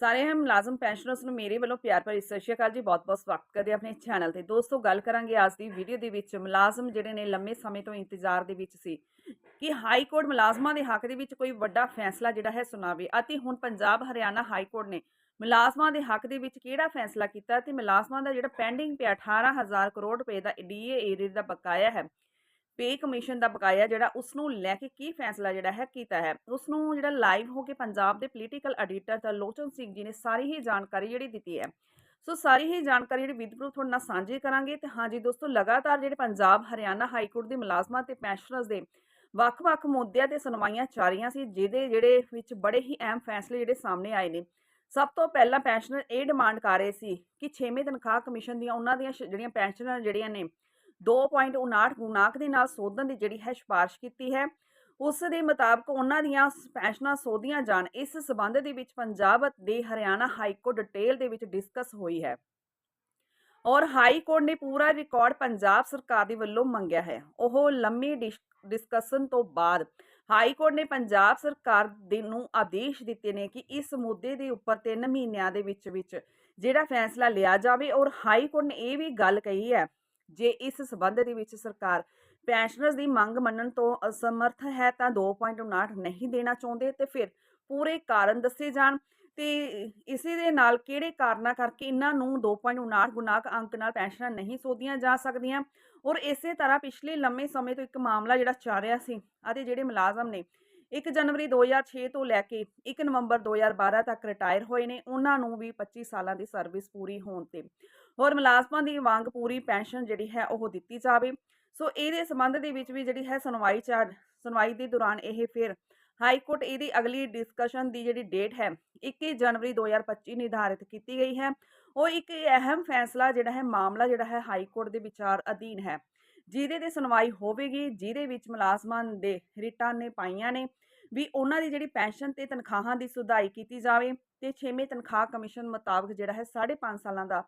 ਸਾਰੇ ਹੀ ਮੁਲਾਜ਼ਮ ਪੈਨਸ਼ਨਰਸ ਨੂੰ ਮੇਰੇ ਵੱਲੋਂ ਪਿਆਰ ਭਰੀ ਸਤਿ ਸ਼੍ਰੀ ਅਕਾਲ ਜੀ, ਬਹੁਤ-ਬਹੁਤ ਸਵਾਗਤ ਕਰਦੇ ਹਾਂ ਆਪਣੇ ਚੈਨਲ ਤੇ। ਦੋਸਤੋ, ਗੱਲ ਕਰਾਂਗੇ ਅੱਜ ਦੀ ਵੀਡੀਓ ਦੇ ਵਿੱਚ ਮੁਲਾਜ਼ਮ ਜਿਹੜੇ ਨੇ ਲੰਮੇ ਸਮੇਂ ਤੋਂ ਇੰਤਜ਼ਾਰ ਦੇ ਵਿੱਚ ਸੀ ਕਿ ਹਾਈ ਕੋਰਟ ਮੁਲਾਜ਼ਮਾਂ ਦੇ ਹੱਕ ਦੇ ਵਿੱਚ ਕੋਈ ਵੱਡਾ ਫੈਸਲਾ ਜਿਹੜਾ ਹੈ ਸੁਣਾਵੇ ਅਤੇ ਹੁਣ ਪੰਜਾਬ, ਹਰਿਆਣਾ ਹਾਈ ਕੋਰਟ ਨੇ ਮੁਲਾਜ਼ਮਾਂ ਦੇ ਹੱਕ ਦੇ ਵਿੱਚ ਕਿਹੜਾ ਫੈਸਲਾ ਕੀਤਾ ਤੇ ਮੁਲਾਜ਼ਮਾਂ ਦਾ ਜਿਹੜਾ ਪੈਂਡਿੰਗ ਪਿਆ 18000 ਕਰੋੜ ਰੁਪਏ ਦਾ ਡੀਏ ਏਰੀਆ ਦਾ ਬਕਾਇਆ ਹੈ। ਪੇ ਕਮਿਸ਼ਨ ਦਾ ਬਕਾਇਆ ਜਿਹੜਾ ਉਸ ਨੂੰ ਲੈ ਕੇ ਕੀ ਫੈਸਲਾ ਜਿਹੜਾ ਹੈ ਕੀਤਾ ਹੈ? ਉਸ ਨੂੰ ਜਿਹੜਾ ਲਾਈਵ ਹੋ ਕੇ ਪੰਜਾਬ ਦੇ ਪੋਲੀਟੀਕਲ ਐਡੀਟਰ ਤਰਲੋਚਨ ਸਿੰਘ ਜੀ ਨੇ ਸਾਰੀ ਹੀ ਜਾਣਕਾਰੀ ਜਿਹੜੀ ਦਿੱਤੀ ਹੈ। ਸੋ ਸਾਰੀ ਹੀ ਜਾਣਕਾਰੀ ਜਿਹੜੀ ਵਿਦ ਤੁਹਾਡੇ ਨਾਲ ਸਾਂਝੀ ਕਰਾਂਗੇ ਤੇ ਹਾਂਜੀ ਦੋਸਤੋ, ਲਗਾਤਾਰ ਜਿਹੜੇ ਪੰਜਾਬ, ਹਰਿਆਣਾ ਹਾਈ ਕੋਰਟ ਦੇ ਮੁਲਾਜ਼ਮਾਂ ਤੇ ਪੈਨਸ਼ਨਰਸ ਦੇ ਵੱਖ-ਵੱਖ ਮੁੱਦਿਆਂ ਤੇ ਸੁਣਵਾਈਆਂ ਚੱਲ ਰਹੀਆਂ ਸੀ, ਜਿਹਦੇ ਜਿਹੜੇ ਵਿੱਚ ਬੜੇ ਹੀ ਅਹਿਮ ਫੈਸਲੇ ਜਿਹੜੇ ਸਾਹਮਣੇ ਆਏ ਨੇ। ਸਭ ਤੋਂ ਪਹਿਲਾਂ ਪੈਨਸ਼ਨਰ ਇਹ ਡਿਮਾਂਡ ਕਰ ਰਹੇ ਸੀ ਕਿ 6ਵੇਂ ਤਨਖਾਹ ਕਮਿਸ਼ਨ ਦੀਆਂ ਉਹਨਾਂ ਦੀਆਂ ਸ਼- ਜਿਹੜੀਆਂ ਪੈਨਸ਼ਨਰ ਜਿਹੜੀਆਂ ਨੇ 2.59 ਗੁਣਾਕ ਦੇ ਨਾਲ ਸੋਧਣ ਦੀ ਜਿਹੜੀ ਹੈ ਸਿਫਾਰਿਸ਼ ਕੀਤੀ ਹੈ। ਉਸ ਦੇ ਮੁਤਾਬਕ ਉਹਨਾਂ ਦੀਆਂ ਸ- ਪੈਨਸ਼ਨਾਂ ਸੋਧੀਆਂ ਜਾਣ। ਇਸ ਸਬੰਧ ਦੇ ਵਿੱਚ ਪੰਜਾਬ ਦੇ ਹਰਿਆਣਾ ਹਾਈ ਕੋਰਟ ਡਿਟੇਲ ਦੇ ਵਿੱਚ ਡਿਸਕਸ ਹੋਈ ਹੈ। ਔਰ ਹਾਈ ਕੋਰਟ ਨੇ ਪੂਰਾ ਰਿਕਾਰਡ ਪੰਜਾਬ ਸਰਕਾਰ ਦੇ ਵੱਲੋਂ ਮੰਗਿਆ ਹੈ। ਉਹ ਲੰਮੀ ਡਿਸ- ਡਿਸਕਸ਼ਨ ਤੋਂ ਬਾਅਦ ਹਾਈ ਕੋਰਟ ਨੇ ਪੰਜਾਬ ਸਰਕਾਰ ਦੇ ਨੂੰ ਆਦੇਸ਼ ਦਿੱਤੇ ਨੇ ਕਿ ਇਸ ਮੁੱਦੇ ਦੇ ਉੱਪਰ 3 ਮਹੀਨਿਆਂ ਦੇ ਵਿੱਚ ਵਿੱਚ ਜਿਹੜਾ ਫੈਸਲਾ ਲਿਆ ਜਾਵੇ। ਔਰ ਹਾਈ ਕੋਰਟ ਨੇ ਇਹ ਵੀ ਗੱਲ ਕਹੀ ਹੈ ਜੇ ਇਸ ਸਬੰਧ ਦੇ ਵਿੱਚ ਸਰਕਾਰ ਪੈਨਸ਼ਨਰਸ ਦੀ ਮੰਗ ਮੰਨਣ ਤੋਂ ਅਸਮਰਥ ਹੈ ਤਾਂ 2.59 ਨਹੀਂ ਦੇਣਾ ਚਾਹੁੰਦੇ ਤੇ ਫਿਰ ਪੂਰੇ ਕਾਰਨ ਦੱਸੇ ਜਾਣ। ਤੇ ਇਸੇ ਦੇ ਨਾਲ ਕਿਹੜੇ ਕਾਰਨਾਂ ਕਰਕੇ ਇਹਨਾਂ ਨੂੰ 2.59 ਗੁਣਾਕ ਅੰਕ ਨਾਲ ਪੈਨਸ਼ਨਾਂ ਨਹੀਂ ਸੋਧੀਆਂ ਜਾ ਸਕਦੀਆਂ? ਔਰ ਇਸੇ ਤਰ੍ਹਾਂ ਪਿਛਲੇ ਲੰਮੇ ਸਮੇਂ ਤੋਂ ਇੱਕ ਮਾਮਲਾ ਜਿਹੜਾ ਚੱਲ ਰਿਹਾ ਸੀ ਅਤੇ ਜਿਹੜੇ ਮੁਲਾਜ਼ਮ ਨੇ 1 ਜਨਵਰੀ 2006 ਤੋਂ ਲੈ ਕੇ 1 ਨਵੰਬਰ 2012 ਤੱਕ ਰਿਟਾਇਰ ਹੋਏ ਨੇ, ਉਹਨਾਂ ਨੂੰ ਵੀ 25 ਸਾਲਾਂ ਦੀ ਸਰਵਿਸ ਪੂਰੀ ਹੋਣ ਤੇ। ਹੋਰ ਮੁਲਾਜ਼ਮਾਂ ਦੀ ਵਾਂਗ ਪੂਰੀ ਪੈਨਸ਼ਨ ਜਿਹੜੀ ਹੈ ਉਹ ਦਿੱਤੀ ਜਾਵੇ। ਸੋ ਇਹਦੇ ਸੰਬੰਧ ਦੇ ਵਿੱਚ ਵੀ ਜਿਹੜੀ ਹੈ ਸੁਣਵਾਈ ਚੱਲ ਸੁਣਵਾਈ ਦੇ ਦੌਰਾਨ ਇਹ ਫਿਰ ਹਾਈ ਕੋਰਟ ਇਹਦੀ ਅਗਲੀ ਡਿਸਕਸ਼ਨ ਦੀ ਜਿਹੜੀ ਡੇਟ ਹੈ 21 ਜਨਵਰੀ 2025 ਨਿਰਧਾਰਿਤ ਕੀਤੀ ਗਈ ਹੈ। ਉਹ ਇੱਕ ਅਹਿਮ ਫੈਸਲਾ ਜਿਹੜਾ ਹੈ, ਮਾਮਲਾ ਜਿਹੜਾ ਹੈ ਹਾਈ ਕੋਰਟ ਦੇ ਵਿਚਾਰ ਅਧੀਨ ਹੈ। ਜਿਹਦੇ ਤੇ ਸੁਣਵਾਈ ਹੋਵੇਗੀ, ਜਿਹਦੇ ਵਿੱਚ ਮੁਲਾਜ਼ਮਾਂ ਦੇ ਰਿਟਾਂ ਨੇ ਪਾਈਆਂ ਨੇ, ਵੀ ਉਹਨਾਂ ਦੀ ਜਿਹੜੀ ਪੈਨਸ਼ਨ ਤੇ ਤਨਖਾਹਾਂ ਦੀ ਸੁਧਾਈ ਕੀਤੀ ਜਾਵੇ ਤੇ 6ਵੇਂ ਤਨਖਾਹ ਕਮਿਸ਼ਨ ਮੁਤਾਬਕ ਜਿਹੜਾ ਹੈ 5.5 ਸਾਲਾਂ ਦਾ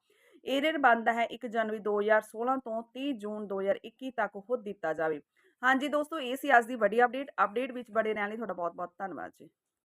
ਏਰੀਅਰ ਬਣਦਾ ਹੈ 1 ਜਨਵਰੀ 2016 ਤੋਂ 30 ਜੂਨ 2021 ਤੱਕ ਉਹ ਦਿੱਤਾ ਜਾਵੇ। ਹਾਂਜੀ ਦੋਸਤੋ, ਇਹ ਸੀ ਅੱਜ ਦੀ ਵੱਡੀ ਅਪਡੇਟ ਅਪਡੇਟ ਵਿੱਚ ਬੜੇ ਰਹਿਣ ਲਈ ਤੁਹਾਡਾ ਬਹੁਤ ਬਹੁਤ ਧੰਨਵਾਦ ਜੀ।